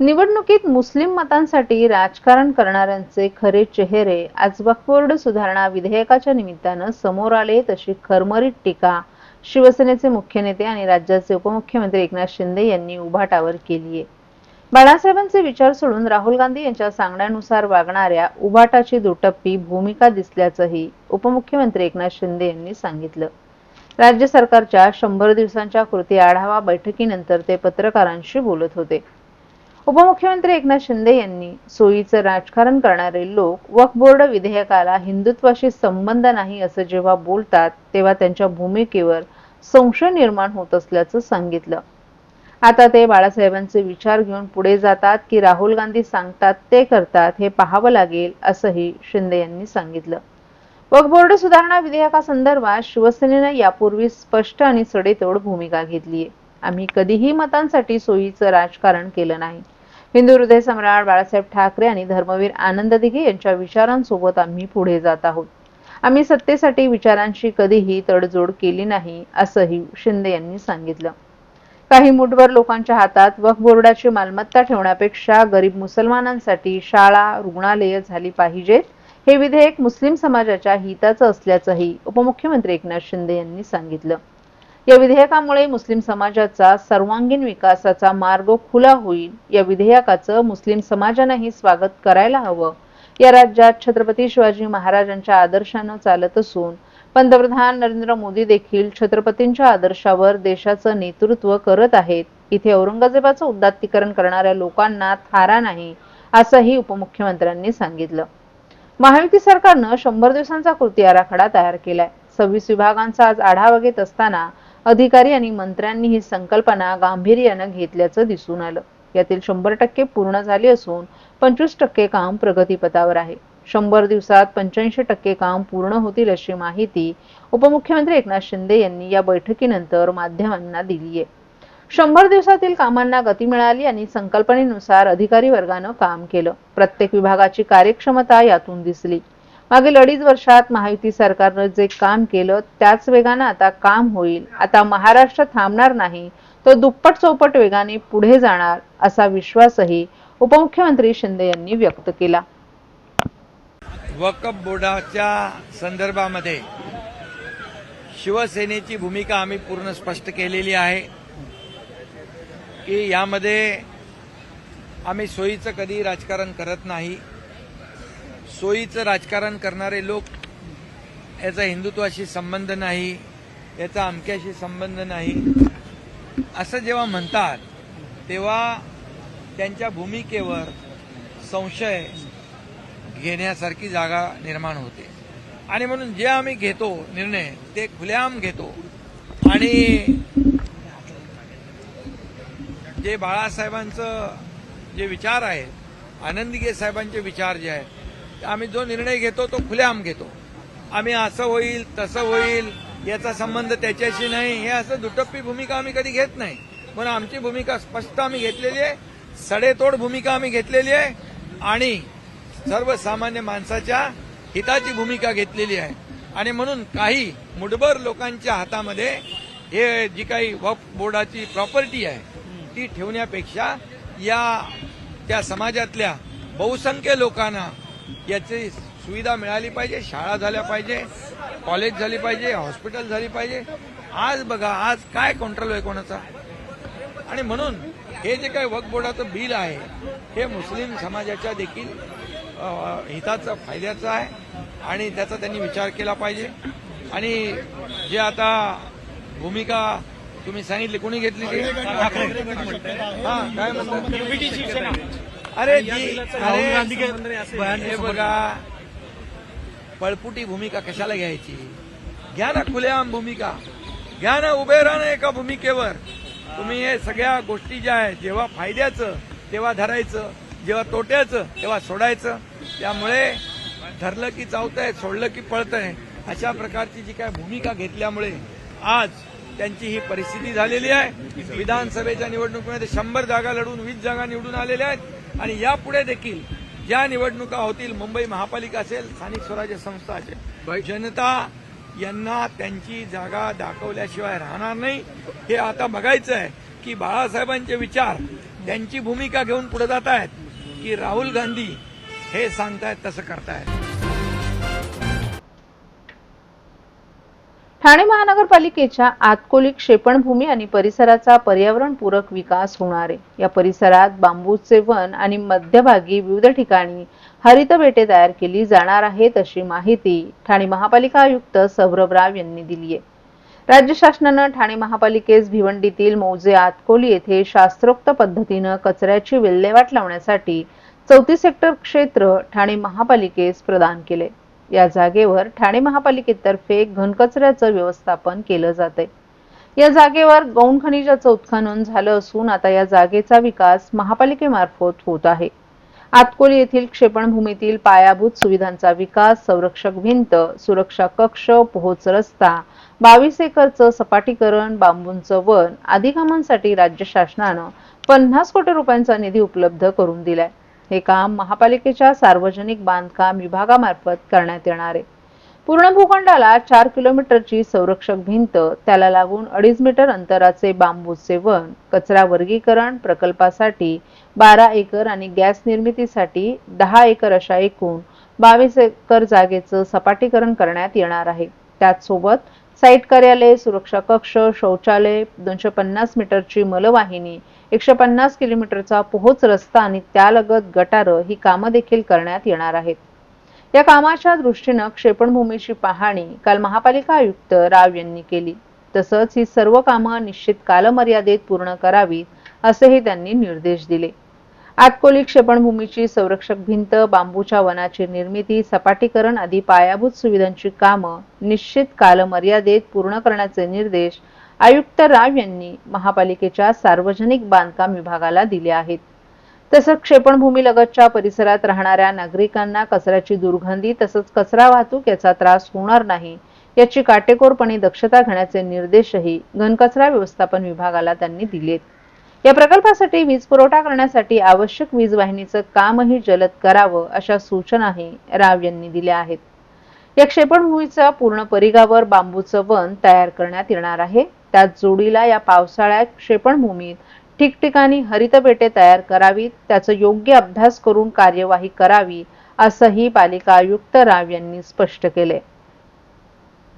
निवडणुकीत मुस्लिम मतांसाठी राजकारण करणाऱ्यांचे खरे चेहरे आज वक्फबोर्ड सुधारणा विधेयकाच्या निमित्तानं समोर आले तशी खरमरीत टीका शिवसेनेचे मुख्य नेते आणि राज्याचे उपमुख्यमंत्री एकनाथ शिंदे यांनी उभाटावर केली आहे. बाळासाहेबांचे विचार सोडून राहुल गांधी यांच्या सांगण्यानुसार वागणाऱ्या उभाटाची दुटप्पी भूमिका दिसल्याचंही उपमुख्यमंत्री एकनाथ शिंदे यांनी सांगितलं. राज्य सरकारच्या शंभर दिवसांच्या कृती आढावा बैठकीनंतर ते पत्रकारांशी बोलत होते. उपमुख्यमंत्री एकनाथ शिंदे यांनी सोयीचं राजकारण करणारे लोक वक्फ बोर्ड विधेयकाला हिंदुत्वाशी संबंध नाही असं जेव्हा बोलतात तेव्हा त्यांच्या भूमिकेवर संशय निर्माण होत असल्याचं सांगितलं. आता ते बाळासाहेबांचे विचार घेऊन पुढे जातात की राहुल गांधी सांगतात ते करतात हे पाहावं लागेल असंही शिंदे यांनी सांगितलं. वक्फ बोर्ड सुधारणा विधेयकासंदर्भात शिवसेनेनं यापूर्वी स्पष्ट आणि सडेतोड भूमिका घेतलीय. आम्ही कधीही मतांसाठी सोयीचं राजकारण केलं नाही. हिंदू हृदय सम्राट बाळासाहेब ठाकरे आणि धर्मवीर आनंद दिघे यांच्या विचारांसोबत आम्ही पुढे जात आहोत. आम्ही सत्तेसाठी विचारांशी कधीही तडजोड केली नाही असंही शिंदे यांनी सांगितलं. काही मुठभर लोकांच्या हातात वक्फ बोर्डाची मालमत्ता ठेवण्यापेक्षा गरीब मुसलमानांसाठी शाळा रुग्णालय झाली पाहिजेत हे विधेयक मुस्लिम समाजाच्या हिताचं असल्याचंही उपमुख्यमंत्री एकनाथ शिंदे यांनी सांगितलं. या विधेयकामुळे मुस्लिम समाजाचा सर्वांगीण विकासाचा मार्ग खुला होईल. या विधेयकाचं मुस्लिम समाजानंही स्वागत करायला हवं. या राज्यात छत्रपती शिवाजी महाराजांच्या आदर्शानं चालत असून पंतप्रधान नरेंद्र मोदी देखील छत्रपतींच्या आदर्शावर देशाचं नेतृत्व करत आहेत. इथे औरंगजेबाचं उदात्तीकरण करणाऱ्या लोकांना थारा नाही असंही उपमुख्यमंत्र्यांनी सांगितलं. महायुती सरकारनं शंभर दिवसांचा कृती आराखडा तयार केलाय. सव्वीस विभागांचा आज आढावा घेत असताना अधिकारी आणि मंत्र्यांनी ही संकल्पना गांभीर्यानं घेतल्याचं दिसून आलं. यातील शंभर टक्के पूर्ण झाले असून पंचवीस टक्के काम प्रगतीपथावर आहे. शंभर दिवसात पंच्याऐंशी टक्के काम पूर्ण होतील अशी माहिती उपमुख्यमंत्री एकनाथ शिंदे यांनी या बैठकीनंतर माध्यमांना दिली आहे. शंभर दिवसातील कामांना गती मिळाली आणि संकल्पनेनुसार अधिकारी वर्गानं काम केलं. प्रत्येक विभागाची कार्यक्षमता यातून दिसली. मागील अडीच वर्षात महायुती सरकारनं जे काम केलं त्याच वेगानं आता काम होईल. आता महाराष्ट्र थांबणार नाही तो दुप्पट चौपट वेगाने पुढे जाणार असा विश्वासही उपमुख्यमंत्री शिंदे यांनी व्यक्त केला. वकफ बोर्डाच्या संदर्भामध्ये शिवसेनेची भूमिका आम्ही पूर्ण स्पष्ट केलेली आहे की यामध्ये आम्ही सोयीचं कधी राजकारण करत नाही. सोयीचं राजकारण करणारे लोक याचा हिंदुत्वाशी संबंध नाही याचा अमक्याशी संबंध नाही. असं जेव्हा म्हणतात तेव्हा त्यांच्या भूमिकेवर संशय घेण्यासारखी जागा निर्माण होते. आणि म्हणून जे आम्ही घेतो निर्णय ते खुलेआम घेतो. आणि जे बाळासाहेबांचं जे विचार आहेत आनंदीगे साहेबांचे विचार जे आहेत आम्ही जो निर्णय घेतो तो खुलेआम घेतो. आम्ही असं होईल तसं होईल याचा संबंध त्याच्याशी नाही हे असं दुटप्पी भूमिका आम्ही कधी घेत नाही. पण आमची भूमिका स्पष्ट आम्ही घेतलेली आहे सडेतोड भूमिका आम्ही घेतलेली आहे आणि सर्वसामान्य माणसाच्या हिताची भूमिका घेतलेली आहे. आणि म्हणून काही मुठभर लोकांच्या हातामध्ये हे जी काही वक्फ बोर्डाची प्रॉपर्टी आहे ती ठेवण्यापेक्षा या त्या समाजातल्या बहुसंख्य लोकांना याची सुविधा मिळाली पाहिजे शाळा झाल्या पाहिजे कॉलेज झाली पाहिजे हॉस्पिटल झाली पाहिजे. आज बघा आज काय कंट्रोल आहे कोणाचा? आणि म्हणून हे जे काही वक्फ बोर्डाचं बिल आहे हे मुस्लिम समाजाच्या देखील हिताचं फायद्याचं आहे. आणि त्याचा त्यांनी विचार केला पाहिजे. आणि जे आता भूमिका तुम्ही सांगितली कोणी घेतली ती? हा काय म्हणतात? अरे जी अरे हे बघा. पळपुटी भूमिका कशाला घ्यायची? घ्या ना खुलेआम भूमिका. घ्या ना उभे राहा ना एका भूमिकेवर. तुम्ही हे सगळ्या गोष्टी ज्या आहेत जेव्हा फायद्याचं तेव्हा धरायचं जेव्हा तोट्याचं तेव्हा सोडायचं. त्यामुळे धरलं की चावतंय सोडलं की पळतंय. अशा प्रकारची जी काय भूमिका घेतल्यामुळे आज त्यांची ही परिस्थिती झालेली आहे. विधानसभेच्या निवडणुकीमध्ये शंभर जागा लढून वीस जागा निवडून आलेल्या आहेत. आणि यापुढे देखील ज्या निवडणुका होतील मुंबई महापालिका असेल स्थानिक स्वराज्य संस्था असेल जनता यांना त्यांची जागा दाखवल्याशिवाय राहणार नाही. हे आता बघायचं आहे की बाळासाहेबांचे विचार त्यांची भूमिका घेऊन पुढे जात आहेत की राहुल गांधी हे सांगतायत तसं करतायत. ठाणे महानगरपालिकेच्या आतकोली क्षेपणभूमी आणि परिसराचा पर्यावरणपूरक विकास होणार आहे. या परिसरात बांबूचे वन आणि मध्यभागी विविध ठिकाणी हरित बेटे तयार केली जाणार आहेत अशी माहिती ठाणे महापालिका आयुक्त सौरभ राव यांनी दिली आहे. राज्य शासनानं ठाणे महापालिकेस भिवंडीतील मौजे आतकोली येथे शास्त्रोक्त पद्धतीनं कचऱ्याची विल्हेवाट लावण्यासाठी चौतीस हेक्टर क्षेत्र ठाणे महापालिकेस प्रदान केले. या जागेवर ठाणे महापालिकेतर्फे घनकचऱ्याचं व्यवस्थापन केलं जाते या जागेवर गौण खनिजाचं उत्खनन झालं असून आता या जागेचा विकास महापालिकेमार्फत होत आहे. आतकोली येथील क्षेपणभूमीतील पायाभूत सुविधांचा विकास संरक्षक भिंत सुरक्षा कक्ष पोहोच रस्ता बावीस एकरचं सपाटीकरण बांबूंचं वन आदी कामांसाठी राज्य शासनानं पन्नास कोटी रुपयांचा निधी उपलब्ध करून दिलाय. हे काम महापालिकेच्या सार्वजनिक बांधकाम विभागामार्फत करण्यात येणार आहे. पूर्ण भूखंडाला चार किलोमीटरची संरक्षक भिंत त्याला लागून अडीच मीटर अंतराचे बांबूचे वन कचरा वर्गीकरण प्रकल्पासाठी बारा एकर आणि गॅस निर्मितीसाठी दहा एकर अशा एकूण बावीस एकर जागेचं सपाटीकरण करण्यात येणार आहे. त्याचसोबत साईट कार्यालय सुरक्षा कक्ष शौचालय दोनशे पन्नास मीटरची मलवाहिनी एकशे पन्नास किलोमीटरचा पोहोच रस्ता आणि त्यालगत गटारं ही कामं देखील करण्यात येणार आहेत. या कामाच्या दृष्टीनं क्षेपणभूमीची पाहणी काल महापालिका आयुक्त राव यांनी केली. तसंच ही सर्व कामं निश्चित कालमर्यादेत पूर्ण करावीत असेही त्यांनी निर्देश दिले. आतकोली क्षेपणभूमीची संरक्षक भिंत बांबूच्या वनाची निर्मिती सपाटीकरण आदी पायाभूत सुविधांची कामं निश्चित कालमर्यादेत पूर्ण करण्याचे निर्देश आयुक्त राव यांनी महापालिकेच्या सार्वजनिक बांधकाम विभागाला दिले आहेत. तसंच क्षेपणभूमीलगतच्या परिसरात राहणाऱ्या नागरिकांना कचऱ्याची दुर्गंधी तसंच कचरा वाहतूक याचा त्रास होणार नाही याची काटेकोरपणे दक्षता घेण्याचे निर्देशही घनकचरा व्यवस्थापन विभागाला त्यांनी दिलेत. या प्रकल्पासाठी वीज पुरवठा करण्यासाठी आवश्यक वीज वाहिनीचं कामही जलद करावं अशा सूचनाही राव यांनी दिल्या आहेत. या क्षेपणभूमीचा पूर्ण परिघावर बांबूचं वन तयार करण्यात येणार आहे. त्यात जोडीला या पावसाळ्यात क्षेपणभूमीत ठिकठिकाणी हरितपेटे तयार करावीत त्याचा योग्य अभ्यास करून कार्यवाही करावी असंही पालिका आयुक्त राव यांनी स्पष्ट केले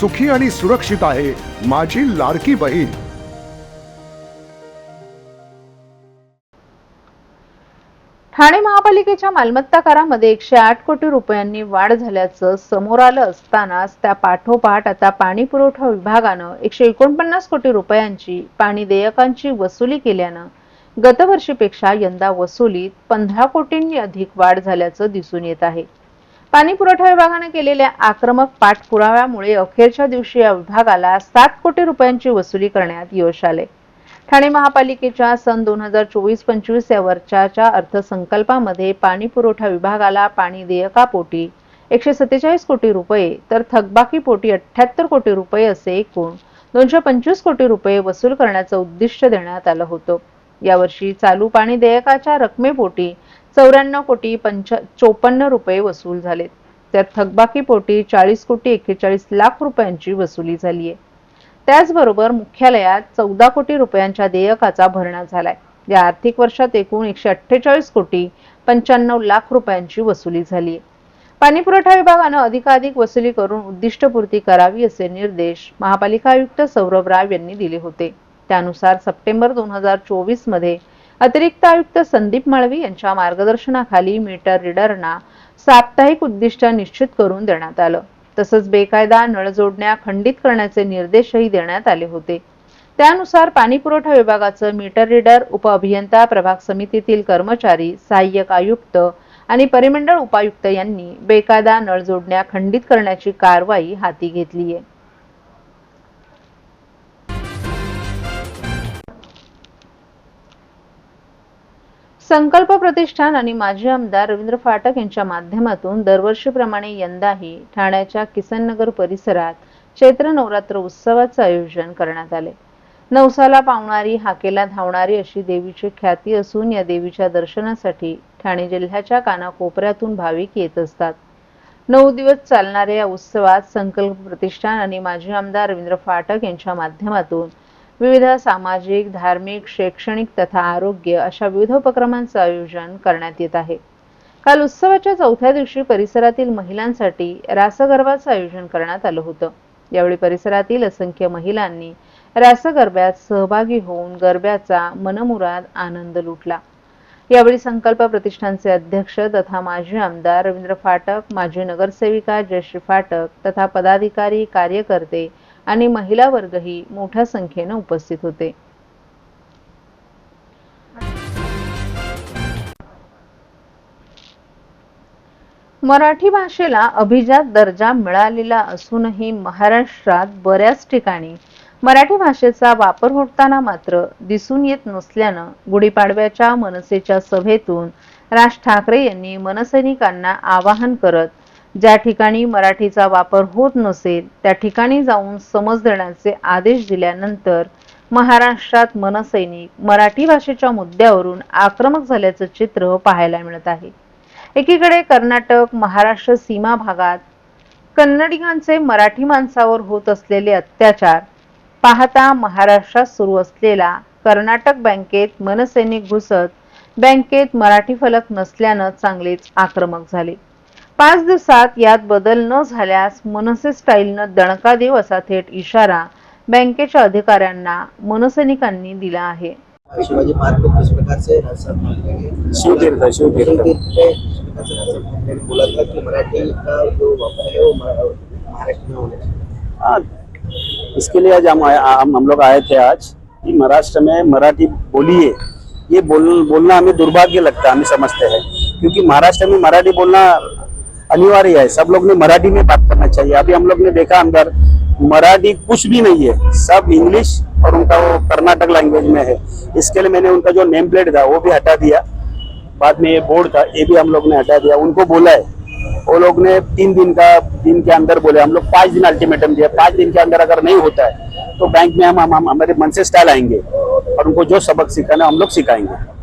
सुखी आणि सुरक्षित आहे माझी लाडकी बहीण. ठाणे महापालिकेच्या मालमत्ता करामध्ये एकशे आठ कोटी रुपयांनी वाढ झाल्याचं समोर आलं असतानाच त्या पाठोपाठ आता पाणी पुरवठा विभागानं एकशे एकोणपन्नास कोटी रुपयांची पाणी देयकांची वसुली केल्यानं गतवर्षीपेक्षा यंदा वसुलीत पंधरा कोटींनी अधिक वाढ झाल्याचं दिसून येत आहे. पाणी पुरवठा विभागाने केलेल्या आक्रमक पाठपुराव्यामुळे अखेरच्या दिवशी या विभागाला सात कोटी रुपयांची वसुली करण्यात यश आले. ठाणे महापालिकेच्या सन दोन हजार चोवीस पंचवीस या वर्षाच्या अर्थसंकल्पामध्ये पाणी पुरवठा विभागाला पाणी देयकापोटी एकशे सत्तेचाळीस कोटी रुपये तर थकबाकीपोटी अठ्याहत्तर कोटी रुपये असे एकूण दोनशे पंचवीस कोटी रुपये वसूल करण्याचं उद्दिष्ट देण्यात आलं होतं. यावर्षी चालू पाणी देयकाच्या रकमेपोटी चौऱ्याण्णव कोटी पंच चोपन्न रुपये वसूल झालेत. तर थकबाकीपोटी चाळीस कोटी एक्केचाळीस लाख रुपयांची वसुली झाली आहे त्याचबरोबर मुख्यालयात चौदा कोटी रुपयांच्या देयकाचा भरणा झालाय. या आर्थिक वर्षात एकूण एकशे अठ्ठेचाळीस कोटी पंच्याण्णव लाख रुपयांची वसुली झाली आहे पाणी पुरवठा विभागानं अधिकाधिक वसुली करून उद्दिष्टपूर्ती करावी असे निर्देश महापालिका आयुक्त सौरभ राव यांनी दिले होते. त्यानुसार सप्टेंबर दोन हजार चोवीसमध्ये अतिरिक्त आयुक्त संदीप माळवी यांच्या मार्गदर्शनाखाली मीटर रिडरना साप्ताहिक उद्दिष्ट निश्चित करून देण्यात आलं. तसंच बेकायदा नळजोडण्या खंडित करण्याचे निर्देशही देण्यात आले होते. त्यानुसार पाणीपुरवठा विभागाचं मीटर रीडर उपअभियंता प्रभाग समितीतील कर्मचारी सहाय्यक आयुक्त आणि परिमंडळ उपायुक्त यांनी बेकायदा नळजोडण्या खंडित करण्याची कारवाई हाती घेतली आहे संकल्प प्रतिष्ठान आणि माजी आमदार रवींद्र फाटक यांच्या माध्यमातून दरवर्षीप्रमाणे यंदाही ठाण्याच्या किसननगर परिसरात चैत्र नवरात्र उत्सवाचं आयोजन करण्यात आले. नवसाला पावणारी हाकेला धावणारी अशी देवीची ख्याती असून या देवीच्या दर्शनासाठी ठाणे जिल्ह्याच्या कानाकोपऱ्यातून भाविक येत असतात. नऊ दिवस चालणाऱ्या या उत्सवात संकल्प प्रतिष्ठान आणि माजी आमदार रवींद्र फाटक यांच्या माध्यमातून विविध सामाजिक धार्मिक शैक्षणिक तथा आरोग्य अशा विविध उपक्रमांचं आयोजन करण्यात येत आहे. काल उत्सवाच्या चौथ्या दिवशी परिसरातील महिलांसाठी रासगरबाचं आयोजन करण्यात आलं होतं. यावेळी परिसरातील असंख्य महिलांनी रासगरब्यात सहभागी होऊन गरब्याचा मनमुराद आनंद लुटला. यावेळी संकल्प प्रतिष्ठानचे अध्यक्ष तथा माजी आमदार रवींद्र फाटक माजी नगरसेविका जयश्री फाटक तथा पदाधिकारी कार्यकर्ते आणि महिला वर्गही मोठ्या संख्येनं उपस्थित होते. मराठी भाषेला अभिजात दर्जा मिळालेला असूनही महाराष्ट्रात बऱ्याच ठिकाणी मराठी भाषेचा वापर होताना मात्र दिसून येत नसल्यानं गुढीपाडव्याच्या मनसेच्या सभेतून राज ठाकरे यांनी मनसैनिकांना आवाहन करत ज्या ठिकाणी मराठीचा वापर होत नसेल त्या ठिकाणी जाऊन समज देण्याचे आदेश दिल्यानंतर महाराष्ट्रात मनसैनिक मराठी भाषेच्या मुद्द्यावरून आक्रमक झाल्याचं चित्र पाहायला मिळत आहे. एकीकडे कर्नाटक महाराष्ट्र सीमा भागात कन्नडिगांचे मराठी माणसावर होत असलेले अत्याचार पाहता महाराष्ट्रात सुरू असलेला कर्नाटक बँकेत मनसैनिक घुसत बँकेत मराठी फलक नसल्यानं चांगलेच आक्रमक झाले. पाच दिवसात यात बदल न झाल्यास मनसे स्टाईलनं दणका देव असा थेट इशारा बँकेच्या अधिकाऱ्यांना मनसैनिकांनी दिला आहे. शिवाजी पार्क को किस प्रकार से रसद शिवतीर्थ शिवतीर्थ बोला था कि मराठी का जो वापर है वो मरा- महाराष्ट्र में होना चाहिए हाँ, इसके लिए आज हम हम हम लोग आए थे आज कि महाराष्ट्र में मराठी बोलिए. ये बोल बोलना हमें दुर्भाग्य लगता है हमें समझते हैं. क्योंकि महाराष्ट्र में मराठी बोलना अनिवार्य है। सब लोग ने मराठी में बात करना चाहिए। अभी हम लोग ने देखा अंदर मराठी कुछ भी नहीं है। सब इंग्लिश और उनका वो कर्नाटक लैंग्वेज में है। इसके लिए मैंने उनका जो नेम प्लेट था वो भी हटा दिया। बाद में ये बोर्ड था ये भी हम लोग ने हटा दिया। उनको बोला है। वो लोग ने तीन दिन का दिन के अंदर बोले। हम लोग पाँच दिन अल्टीमेटम दिया। पाँच दिन के अंदर अगर नहीं होता है तो बैंक में हम हम, हम हमारे मन से स्टाइल आएँगे। और उनको जो सबक सिखाना हम लोग सिखाएँगे।